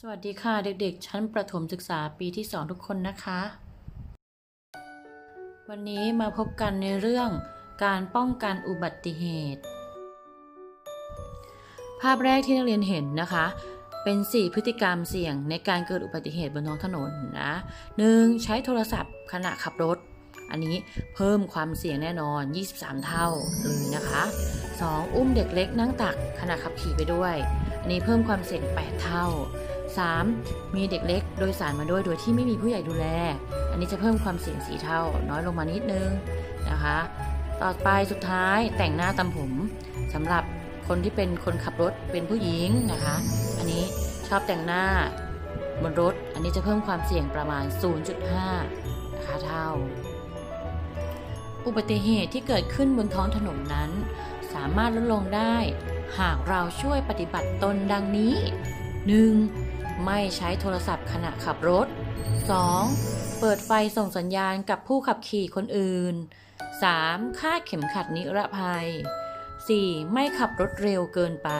สวัสดีค่ะเด็กๆ ชั้นประถมศึกษาปีที่ 2 ทุกคนนะคะ วันนี้มาพบกันในเรื่องการป้องกันอุบัติเหตุ ภาพแรกที่นักเรียนเห็นนะคะ เป็น 4 พฤติกรรมเสี่ยงในการเกิดอุบัติเหตุบนท้องถนนนะหนึ่งใช้โทรศัพท์ขณะขับรถ อันนี้เพิ่มความเสี่ยงแน่นอน 23 เท่าเลยนะคะ 2. อุ้มเด็กเล็กนั่งตักขณะขับขี่ไปด้วย อันนี้เพิ่มความเสี่ยง 8 เท่า 3. มีเด็กเล็กโดยสารมาด้วยโดยที่ไม่มีผู้ใหญ่ดูแล อันนี้จะเพิ่มความเสี่ยง4เท่าน้อยลงมานิดนึงนะคะ ต่อไปสุดท้ายแต่งหน้าตำผมสำหรับคนที่เป็นคนขับรถเป็นผู้หญิงนะคะ อันนี้ชอบแต่งหน้าบนรถ อันนี้จะเพิ่มความเสี่ยงประมาณ 0.5นะคะเท่า อุบัติเหตุที่เกิดขึ้นบนท้องถนนนั้น สามารถลดลงได้ หากเราช่วยปฏิบัติตนดังนี้ 1. ไม่ใช้โทรศัพท์ขณะขับรถ 2. เปิดไฟส่งสัญญาณกับผู้ขับขี่คนอื่น 3. คาดเข็มขัดนิรภัย 4. ไม่ขับรถเร็วเกินไป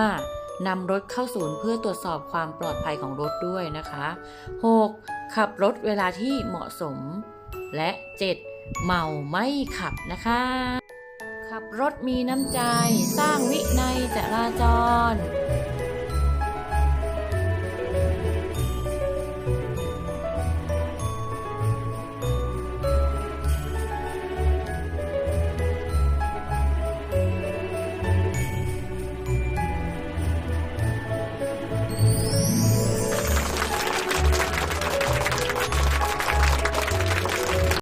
5. นำรถเข้าศูนย์เพื่อตรวจสอบความปลอดภัยของรถด้วยนะคะ 6. ขับรถเวลาที่เหมาะสม และ 7. เมาไม่ขับนะคะ ขับรถมีน้ำใจ สร้างวินัยจราจร